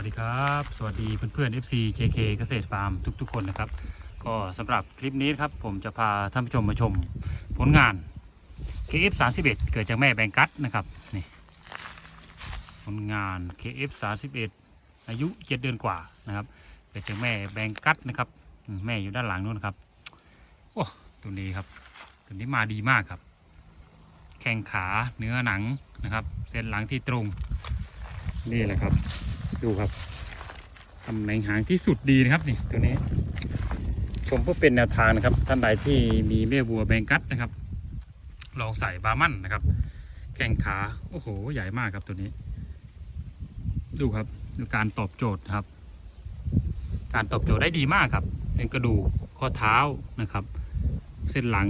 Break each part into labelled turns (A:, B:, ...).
A: วัสดีครับ สวัสดีเพื่อนๆ FC JK เกษตรฟาร์มทุกๆ คนนะครับ ก็สำหรับคลิปนี้ครับผมจะพาท่านผู้ชมมาชมผลงาน KF 31เกิดจากแม่แบงกัสนะครับนี่ผลงาน KF 31อายุ 7 เดือนกว่านะครับ เกิดจากแม่แบงกัสนะครับแม่อยู่ด้านหลังนู้นครับโอ้ตัวนี้ครับตัวนี้มาดีมากครับ แข้งขาเนื้อหนังนะครับ เส้นหลังที่ตรงนี่แหละครับ ดูครับตำแหน่งหางที่สุดดีนะครับนี่ตัวนี้ ชมเพื่อเป็นแนวทางนะครับ ท่านใดที่มีแม่วัวแบงกัสนะครับ ลองใส่บามันนะครับ แข้งขาโอ้โห ใหญ่มากครับตัวนี้ ดูครับดูการตอบโจทย์ครับ การตอบโจทย์ได้ดีมากครับเป็นกระดูกข้อเท้านะครับ เส้นหลัง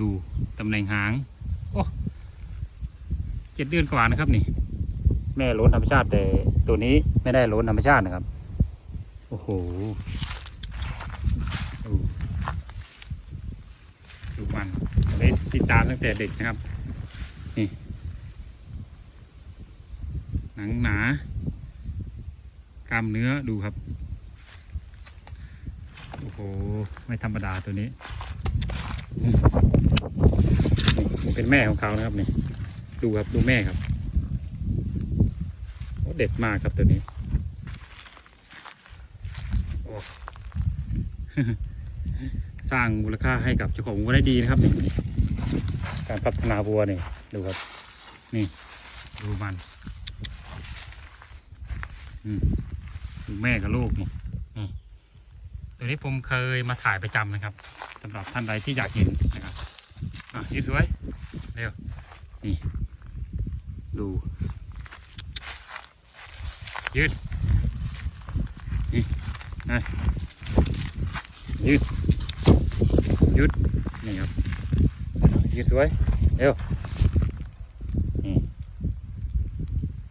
A: ดูตำแหน่งหางโอ้เจ็ดเดือนกว่านะครับนี่ แม่ล้นธรรมชาติ แต่ตัวนี้ไม่ได้ล้นธรรมชาตินะครับ โอ้โหดูมันได้ติดตามตั้งแต่เด็กนะครับ นี่ หนังหนากล้ามเนื้อดูครับ โอ้โห ไม่ธรรมดาตัวนี้ เป็นแม่ของเขานะครับนี่ ดูครับ ดูแม่ครับ เด็ดมากครับตัวนี้สร้างมูลค่าให้กับเจ้าของวัวได้ดีนะครับนี่การพัฒนาวัวนี่ดูครับ นี่ ดูมันอืมดูแม่กับลูกนี่นี่ตัวนี้ผมเคยมาถ่ายประจำนะครับสำหรับท่านใดที่อยากเห็นนะครับอะยืดสวยเร็วนี่ดู ยืดนี่นะยืดยืดนี่ครับยืดสวยเร็วนี่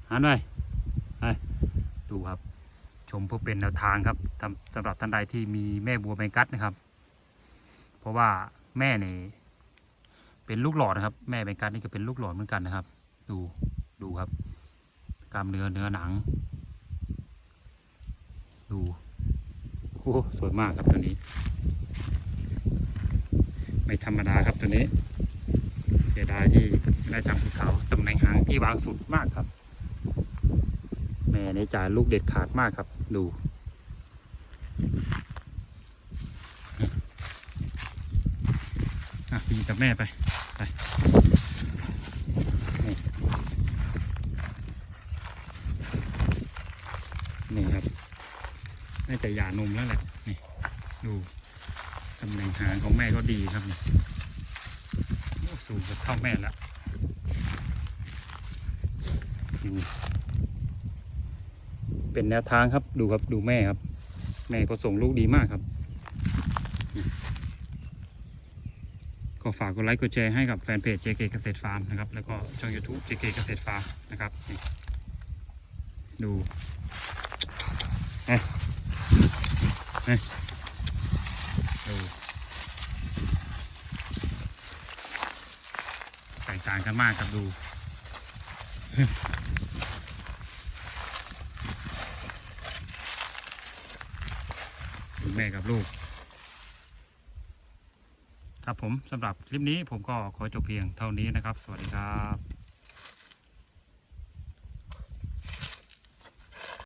A: หันไปไปดูครับ ชมเพื่อเป็นแนวทางครับสำสำหรับท่านใดที่มีแม่บัวแมงกัดนะครับ เพราะว่าแม่นี่เป็นลูกหลอดนะครับ แม่แมงกัดนี่ก็เป็นลูกหลอดเหมือนกันนะครับ ดูดูครับกล้ามเนื้อเนื้อหนัง ดูโอ้สวยมากครับตัวนี้ ไม่ธรรมดาครับตัวนี้ เสียดายที่ไม่ได้ทำภูเขาตำแหน่งหางที่วางสุดมากครับ แม่ในจ่ายลูกเด็ดขาดมากครับ ดูอะพี่กับแม่ไปไป นี่ครับ น่าจะหย่านมแล้วแหละนี่ดูตำแหน่งหางของแม่ก็ดีครับนี่โอ้สูงกับเท่าแม่แล้วดูเป็นแนวทางครับดูครับดูแม่ครับ แม่ก็ส่งลูกดีมากครับก็ฝากกดไลค์กดแชร์ให้กับแฟนเพจ JK เกษตรฟาร์มนะครับ แล้วก็ช่อง YouTube JK เกษตรฟาร์มนะครับนี่ดูดู แตกต่างกันมากครับดูดู แม่กับลูก ครับผมสำหรับคลิปนี้ผมก็ขอจบเพียงเท่านี้นะครับ สวัสดีครับ